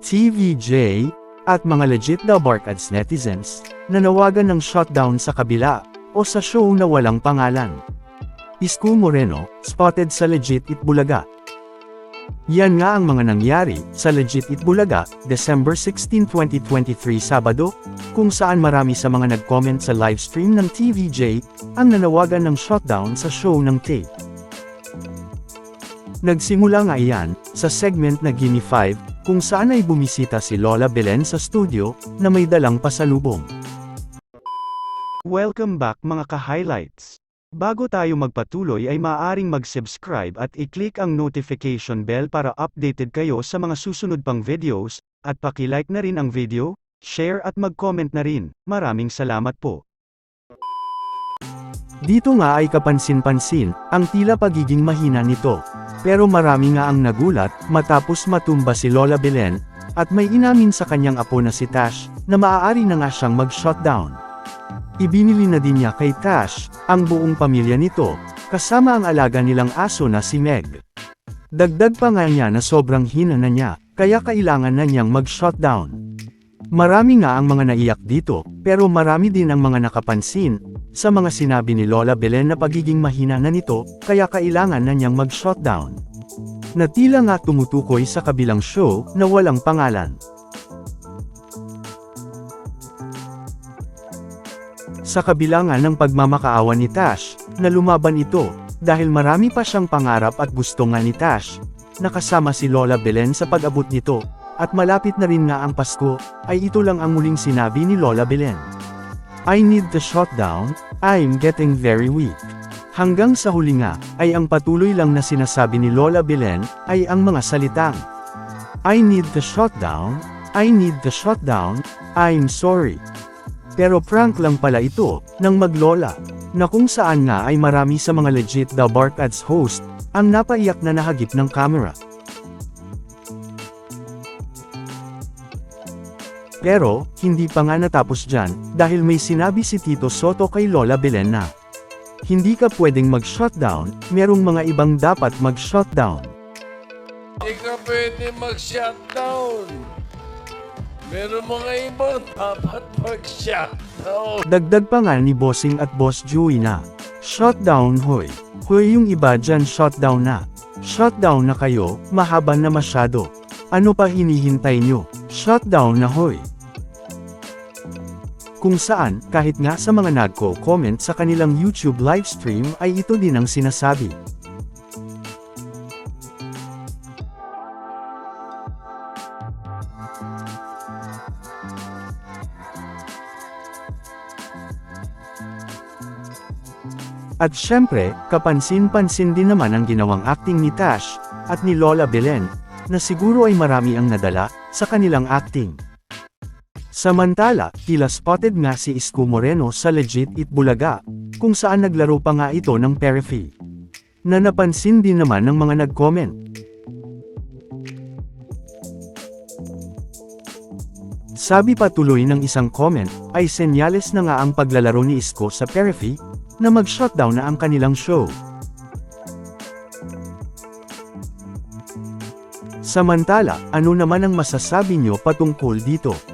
TVJ, at mga legit na Barkads netizens, nanawagan ng shutdown sa kabila, o sa show na walang pangalan. Isko Moreno, spotted sa Legit Itbulaga. Yan nga ang mga nangyari sa Legit Itbulaga, December 16, 2023 Sabado, kung saan marami sa mga nag-comment sa livestream ng TVJ ang nanawagan ng shutdown sa show ng tape. Nagsimula nga iyan sa segment na Gimme 5 kung saan ay bumisita si Lola Belen sa studio na may dalang pasalubong. Welcome back mga ka-highlights. Bago tayo magpatuloy ay maaaring mag-subscribe at i-click ang notification bell para updated kayo sa mga susunod pang videos, at paki-like na rin ang video, share at mag-comment na rin. Maraming salamat po. Dito nga ay kapansin-pansin, ang tila pagiging mahina nito. Pero marami nga ang nagulat, matapos matumba si Lola Belen, at may inamin sa kanyang apo na si Tash, na maaari na nga siyang mag-shutdown. Ibinili na din niya kay Tash, ang buong pamilya nito, kasama ang alaga nilang aso na si Meg. Dagdag pa nga niya na sobrang hina na niya, kaya kailangan na niyang mag-shutdown. Marami nga ang mga naiyak dito, pero marami din ang mga nakapansin, sa mga sinabi ni Lola Belen na pagiging mahina na nito, kaya kailangan na niyang mag-shutdown. Na tila nga tumutukoy sa kabilang show, na walang pangalan. Sa kabila nga ng pagmamakaawa ni Tash, na lumaban ito, dahil marami pa siyang pangarap at gusto nga ni Tash, nakasama si Lola Belen sa pag-abot nito, at malapit na rin nga ang Pasko, ay ito lang ang muling sinabi ni Lola Belen. I need the shutdown, I'm getting very weak. Hanggang sa huli nga, ay ang patuloy lang na sinasabi ni Lola Belen, ay ang mga salitang, I need the shutdown, I need the shutdown, I'm sorry. Pero prank lang pala ito, ng maglola, na kung saan nga ay marami sa mga legit The Bark Ads host, ang napaiyak na nahagip ng camera. Pero, hindi pa nga natapos dyan, dahil may sinabi si Tito Soto kay Lola Belen na, Hindi ka pwedeng mag-shutdown, merong mga ibang dapat mag-shutdown. Hindi ka pwede mag-shutdown. Meron mga ibang dapat mag-shutdown. Dagdag pa nga ni Bossing at Boss Joey na, Shutdown hoy. Hoy yung iba dyan shutdown na. Shutdown na kayo, mahaba na masyado. Ano pa hinihintay nyo? Shutdown na hoy. Kung saan, kahit nga sa mga nagko-comment sa kanilang YouTube livestream ay ito din ang sinasabi. At syempre, kapansin-pansin din naman ang ginawang acting ni Tash, at ni Lola Belen, na siguro ay marami ang nadala, sa kanilang acting. Samantala, tila spotted nga si Isko Moreno sa Legit It Bulaga, kung saan naglaro pa nga ito ng Perifi. Na napansin din naman ng mga nag-comment. Sabi pa tuloy ng isang comment, ay senyales na nga ang paglalaro ni Isko sa Perifi, na mag-shutdown na ang kanilang show. Samantala, ano naman ang masasabi nyo patungkol dito?